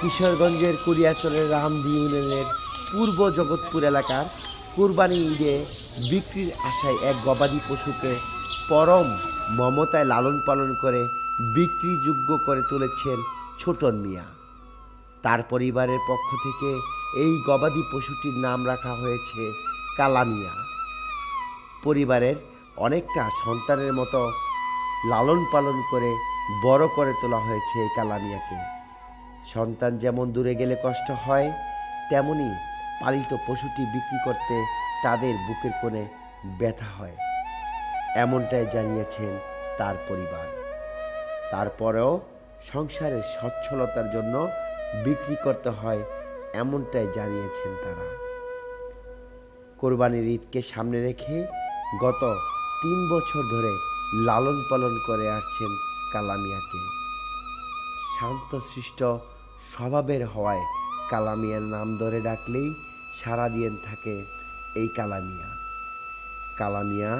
কিশোরগঞ্জের কুরিয়াচলের রামদি ইউনিয়নের পূর্ব জগৎপুর এলাকার কুরবানি ঈদে বিক্রির আশায় এক গবাদি পশুকে পরম মমতায় লালন পালন করে বিক্রিযোগ্য করে তুলেছেন ছোটন মিয়া। তার পরিবারের পক্ষ থেকে এই গবাদি পশুটির নাম রাখা হয়েছে কালামিয়া পরিবারের অনেকটা সন্তানের মতো লালন পালন করে বড় করে তোলা হয়েছে এই কালামিয়াকে সন্তান যেমন দূরে গেলে কষ্ট হয়, তেমনি পালিত পশুটি বিক্রি করতে তাদের বুকের কোণে ব্যথা হয়। এমনটাই জানিয়েছেন তার পরিবার। তারপরেও সংসারের সচ্ছলতার জন্য বিক্রি করতে হয় এমনটাই জানিয়েছেন তারা। কোরবানির ঈদকে সামনে রেখে গত তিন বছর ধরে লালন পালন করে আসছেন কালামিয়াকে। শান্তশিষ্ট স্বভাবের হওয়ায় কালামিয়ার নাম ধরে ডাকলেই সারা দিয়ে থাকে এই কালামিয়া। কালামিয়া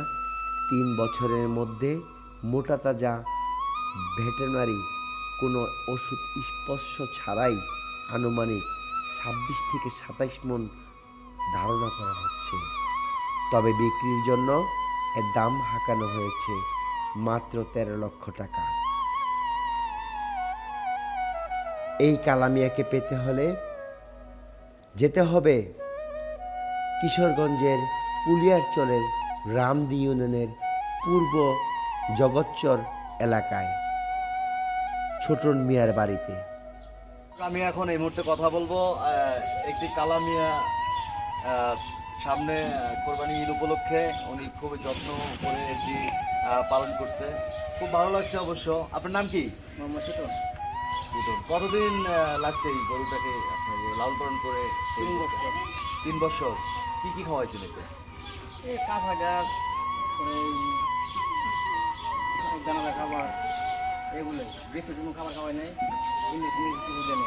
তিন বছরের মধ্যে মোটা তাজা ভেটেনারি কোনো ওষুধ স্পর্শ ছাড়াই আনুমানিক ছাব্বিশ থেকে সাতাইশ মন ধারণা করা হচ্ছে। তবে বিক্রির জন্য এর দাম হাঁকানো হয়েছে মাত্র তেরো লক্ষ টাকা। এই কালামিয়াকে পেতে হলে যেতে হবে কিশোরগঞ্জের কুলিয়ারচরের রামদি ইউনিয়নের পূর্ব জগৎচর এলাকায়। ছোটন মিয়ার বাড়িতে। আমি এখন এই মুহূর্তে কথা বলব। একটি কালামিয়া সামনে কোরবানি ঈদ উপলক্ষে উনি খুব যত্ন করে এটি আহ, পালন করছে। খুব ভালো লাগছে অবশ্য। আপনার নাম কি? মোহাম্মদ। কতদিন লাগছে এই গরুটাকে আপনার লালন পালন করে তিন বছর। তিন বছর। কি কি খাওয়াইছেন এতে? কাঁচা গাছ দানাদার খাবার এগুলো বেশি কোনো খাবার খাওয়াই নাই ইংলিশ কিছু দেয়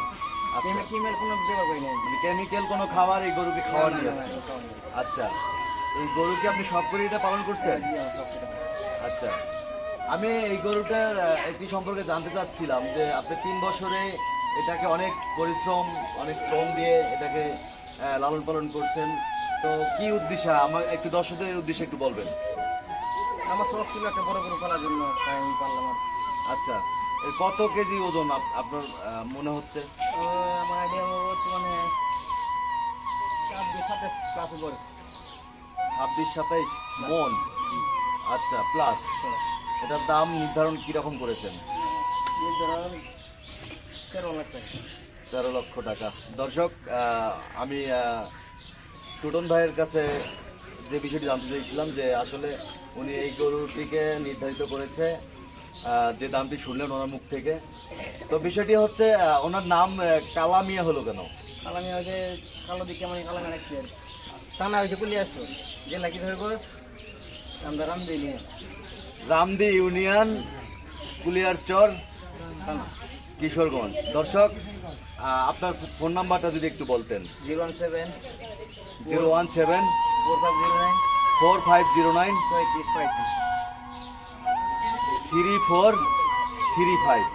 আচ্ছা। কিমেল কোনো দেওয়া করি নাই। মানে কেমিক্যাল কোনো খাবার এই গরুকে খাওয়ার নাই। আচ্ছা। এই গরুকে আপনি সব করে এটা পালন করছেন। আচ্ছা। আমি এই গরুটার একটি সম্পর্কে জানতে চাচ্ছিলাম যে আপনি তিন বছরে এটাকে অনেক পরিশ্রম অনেক শ্রম দিয়ে এটাকে লালন পালন করছেন। তো কি উদ্দেশ্যে আমার একটু দর্শকদের উদ্দেশ্যে একটু বলবেন। আমার শখ ছিল একটা বড় গরু পালার জন্য তাই আমি পারলাম আচ্ছা এই কত কেজি ওজন আপনার মনে হচ্ছে? আমার আইডিয়া বর্তমানে ছাব্বিশ সাতাইশ মন? আচ্ছা প্লাস এটার দাম নির্ধারণ কীরকম করেছেন? তেরো লক্ষ টাকা। দর্শক আমি টুটন ভাইয়ের কাছে যে বিষয়টি জানতে চাইছিলাম যে আসলে উনি এই গরুটিকে নির্ধারিত করেছে যে দামটি শুনলেন ওনার মুখ থেকে। তো বিষয়টি হচ্ছে ওনার নাম কালামিয়া হলো কেন? কালামি হয়েছে, কালো দিকে মানে কালামি রাখছি টানা হয়েছে কুলি আসতো জেলা কি ধরে আমরা রাম নিয়ে রামদি ইউনিয়ন কুলিয়ারচর চর কিশোরগঞ্জ। দর্শক আপনার ফোন নাম্বারটা যদি একটু বলতেন। Zero one seven zero one seven four five zero nine four five zero nine পঁয়ত্রিশ। Three four three five.